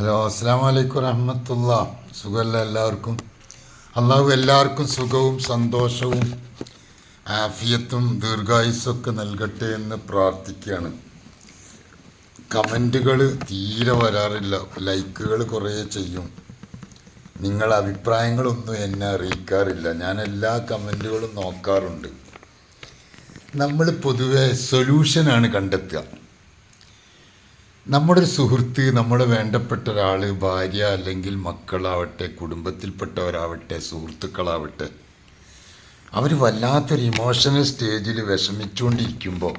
Hello അസ്സാം വലൈക്കും റഹമത്തുള്ള സുഖമല്ല എല്ലാവർക്കും. അള്ളാഹു എല്ലാവർക്കും സുഖവും സന്തോഷവും ആഫിയത്തും ദീർഘായുസ്സൊക്കെ നൽകട്ടെ എന്ന് പ്രാർത്ഥിക്കുകയാണ്. കമന്റുകൾ തീരെ വരാറില്ല. ലൈക്കുകൾ കുറേ ചെയ്യും. നിങ്ങൾ അഭിപ്രായങ്ങളൊന്നും എന്നെ അറിയിക്കാറില്ല. ഞാൻ എല്ലാ കമന്റുകളും നോക്കാറുണ്ട്. നമ്മൾ പൊതുവെ സൊല്യൂഷനാണ് കണ്ടെത്തുക. നമ്മുടെ ഒരു സുഹൃത്ത് നമ്മുടെ വേണ്ടപ്പെട്ട ഒരാൾ ഭാര്യ അല്ലെങ്കിൽ മക്കളാവട്ടെ കുടുംബത്തിൽപ്പെട്ടവരാവട്ടെ സുഹൃത്തുക്കളാവട്ടെ അവർ വല്ലാത്തൊരു ഇമോഷണൽ സ്റ്റേജിൽ വിഷമിച്ചുകൊണ്ടിരിക്കുമ്പോൾ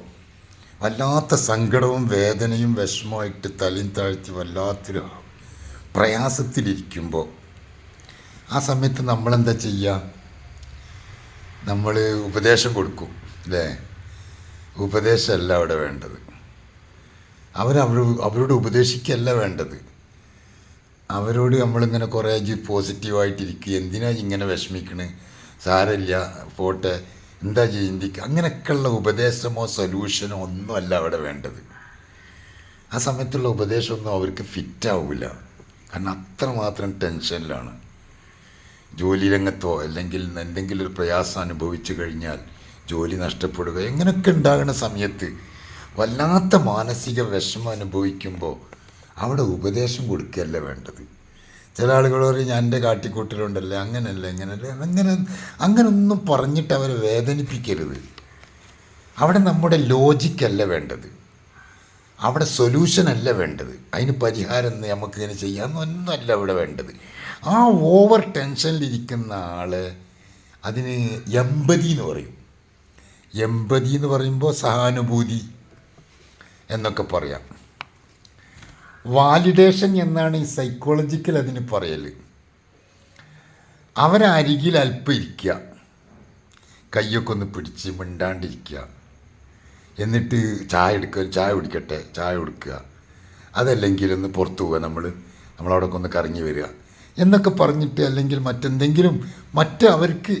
വല്ലാത്ത സങ്കടവും വേദനയും വിഷമമായിട്ട് തലയും താഴ്ത്തി വല്ലാത്തൊരു പ്രയാസത്തിലിരിക്കുമ്പോൾ ആ സമയത്ത് നമ്മളെന്താ ചെയ്യുക നമ്മൾ ഉപദേശം കൊടുക്കും അല്ലേ ഉപദേശമല്ല അവിടെ വേണ്ടത്. അവരവർ അവരോട് ഉപദേശിക്കല്ല വേണ്ടത്. അവരോട് നമ്മളിങ്ങനെ കുറേ ജി പോസിറ്റീവായിട്ടിരിക്കുക. എന്തിനാ ഇങ്ങനെ വിഷമിക്കണ്? സാരമില്ല പോട്ടെ. എന്താ ചിന്തിക്കുക അങ്ങനെയൊക്കെയുള്ള ഉപദേശമോ സൊല്യൂഷനോ ഒന്നുമല്ല അവിടെ വേണ്ടത്. ആ സമയത്തുള്ള ഉപദേശമൊന്നും അവർക്ക് ഫിറ്റാവില്ല കാരണം അത്രമാത്രം ടെൻഷനിലാണ്. ജോലി രംഗത്തോ അല്ലെങ്കിൽ എന്തെങ്കിലും ഒരു പ്രയാസം അനുഭവിച്ചു കഴിഞ്ഞാൽ ജോലി നഷ്ടപ്പെടുക എങ്ങനെയൊക്കെ ഉണ്ടാകുന്ന സമയത്ത് വല്ലാത്ത മാനസിക വിഷമം അനുഭവിക്കുമ്പോൾ അവിടെ ഉപദേശം കൊടുക്കുകയല്ല വേണ്ടത്. ചില ആളുകൾ പറയും ഞാൻ എന്റെ കാട്ടിക്കൂട്ടിലുണ്ടല്ലേ അങ്ങനെയല്ല ഇങ്ങനെയല്ല അങ്ങനെ അങ്ങനൊന്നും പറഞ്ഞിട്ട് അവരെ വേദനിപ്പിക്കരുത്. അവിടെ നമ്മുടെ ലോജിക്കല്ല വേണ്ടത്. അവിടെ സൊല്യൂഷൻ അല്ല വേണ്ടത്. അതിന് പരിഹാരം നമുക്ക് ഇങ്ങനെ ചെയ്യാമെന്നൊന്നുമല്ല അവിടെ വേണ്ടത്. ആ ഓവർ ടെൻഷനിലിരിക്കുന്ന ആൾ അതിന് എമ്പതി എന്ന് പറയും. എമ്പതി എന്ന് പറയുമ്പോൾ സഹാനുഭൂതി. എന്നൊക്കെ പറയാം. വാലിഡേഷൻ എന്നാണ് ഈ സൈക്കോളജിക്കൽ അതിന് പറയൽ അവരരികിൽ അല്പം ഇരിക്കുക കയ്യൊക്കെ ഒന്ന് പിടിച്ച് മിണ്ടാണ്ടിരിക്കുക എന്നിട്ട് ചായ എടുക്കുക ചായ കുടിക്കട്ടെ ചായ കൊടുക്കുക. അതല്ലെങ്കിൽ ഒന്ന് പുറത്തു പോവുക നമ്മൾ നമ്മളവിടെ ഒന്ന് കറങ്ങി വരിക. എന്നൊക്കെ പറഞ്ഞിട്ട് അല്ലെങ്കിൽ മറ്റെന്തെങ്കിലും മറ്റ് അവർക്ക്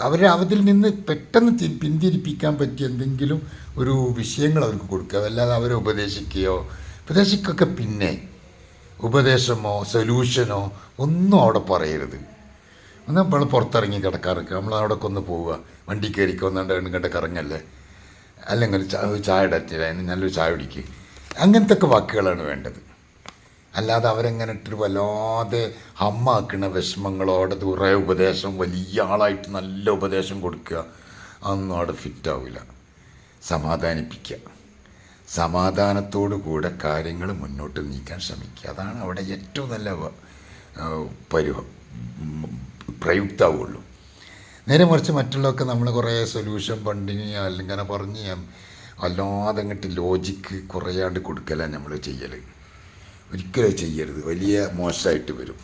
അവരെ അതിൽ നിന്ന് പെട്ടെന്ന് പിന്തിരിപ്പിക്കാൻ പറ്റിയ എന്തെങ്കിലും ഒരു വിഷയങ്ങൾ അവർക്ക് കൊടുക്കുക. അല്ലാതെ അവരെ ഉപദേശിക്കുകയോ ഉപദേശിക്കൊക്കെ പിന്നെ ഉപദേശമോ സൊല്യൂഷനോ ഒന്നും അവിടെ പറയരുത്. ഒന്ന് നമ്മൾ പുറത്തിറങ്ങി കിടക്കാറൊക്കെ. നമ്മൾ അവിടെ ഒന്ന് പോവുക. വണ്ടി കയറിക്കോ ഒന്നാണ്ട് രണ്ടും കറങ്ങല്ലേ. അല്ലെങ്കിൽ ചായ ചായ ഇടറ്റില്ല നല്ലൊരു ചായ കുടിക്കുക അങ്ങനത്തെ ഒക്കെ വാക്കുകളാണ് വേണ്ടത്. അല്ലാതെ അവരെങ്ങനെ ഇട്ടിട്ട് വല്ലാതെ ഹമ്മാക്കണ വിഷമങ്ങളോടെ കുറേ ഉപദേശം വലിയ ആളായിട്ട് നല്ല ഉപദേശം കൊടുക്കുക. അതൊന്നും അവിടെ ഫിറ്റാവില്ല സമാധാനിപ്പിക്കുക. സമാധാനത്തോടു കൂടെ കാര്യങ്ങൾ മുന്നോട്ട് നീക്കാൻ ശ്രമിക്കുക. അതാണ് അവിടെ ഏറ്റവും നല്ല പരിഹ പ്രയുക്താവുള്ളൂ. നേരെ മറിച്ച് മറ്റുള്ളവർക്ക് നമ്മൾ കുറേ സൊല്യൂഷൻ പണ്ടിങ് അല്ലെങ്കിൽ പറഞ്ഞ് അല്ലാതെ അങ്ങോട്ട് ലോജിക്ക് കുറയാണ്ട് കൊടുക്കലാണ് നമ്മൾ ചെയ്യൽ ഒരിക്കലും ചെയ്യരുത്. വലിയ മോശമായിട്ട് വരും.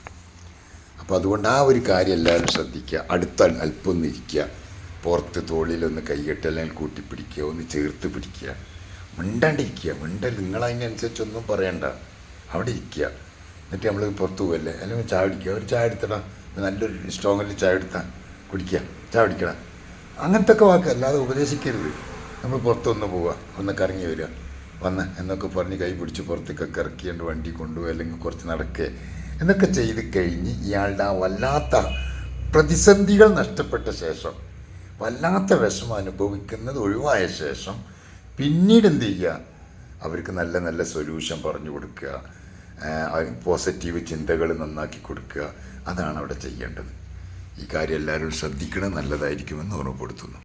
അപ്പോൾ അതുകൊണ്ട് ആ ഒരു കാര്യം എല്ലാവരും ശ്രദ്ധിക്കുക. അടുത്ത അല്പം ഒന്ന് ഇരിക്കുക. പുറത്ത് തോളിലൊന്ന് കൈകെട്ട് അല്ലെങ്കിൽ കൂട്ടിപ്പിടിക്കുക. ഒന്ന് ചേർത്ത് പിടിക്കുക. മിണ്ടാണ്ടിരിക്കുക. മിണ്ടൽ നിങ്ങളതിനനുസരിച്ചൊന്നും പറയണ്ട. അവിടെ ഇരിക്കുക. എന്നിട്ട് നമ്മൾ പുറത്ത് പോകല്ലേ അല്ലെങ്കിൽ ചായ കുടിക്കുക. ഒരു ചായ എടുത്തടാ. നല്ലൊരു സ്ട്രോങ്ങിൽ ചായ എടുത്താൽ കുടിക്കുക. ചായ കുടിക്കണം അങ്ങനത്തെ ഒക്കെ വാക്ക് അല്ലാതെ ഉപദേശിക്കരുത്. നമ്മൾ പുറത്തൊന്ന് പോവുക. ഒന്ന് കറങ്ങി വരിക. വന്ന് എന്നൊക്കെ പറഞ്ഞ് കൈ പിടിച്ച് പുറത്തേക്കൊക്കെ ഇറക്കിയാണ്ട് വണ്ടി കൊണ്ടുപോകുക അല്ലെങ്കിൽ കുറച്ച് നടക്കുക എന്നൊക്കെ ചെയ്ത് കഴിഞ്ഞ് ഇയാളുടെ ആ വല്ലാത്ത പ്രതിസന്ധികൾ നഷ്ടപ്പെട്ട ശേഷം വല്ലാത്ത വിഷമം അനുഭവിക്കുന്നത് ഒഴിവായ ശേഷം പിന്നീട് എന്ത് ചെയ്യുക? അവർക്ക് നല്ല നല്ല സൊല്യൂഷൻ പറഞ്ഞു കൊടുക്കുക. പോസിറ്റീവ് ചിന്തകൾ നന്നാക്കി കൊടുക്കുക. അതാണ് അവിടെ ചെയ്യേണ്ടത്. ഈ കാര്യം എല്ലാവരും ശ്രദ്ധിക്കണം നല്ലതായിരിക്കുമെന്ന് ഓർമ്മപ്പെടുത്തുന്നു.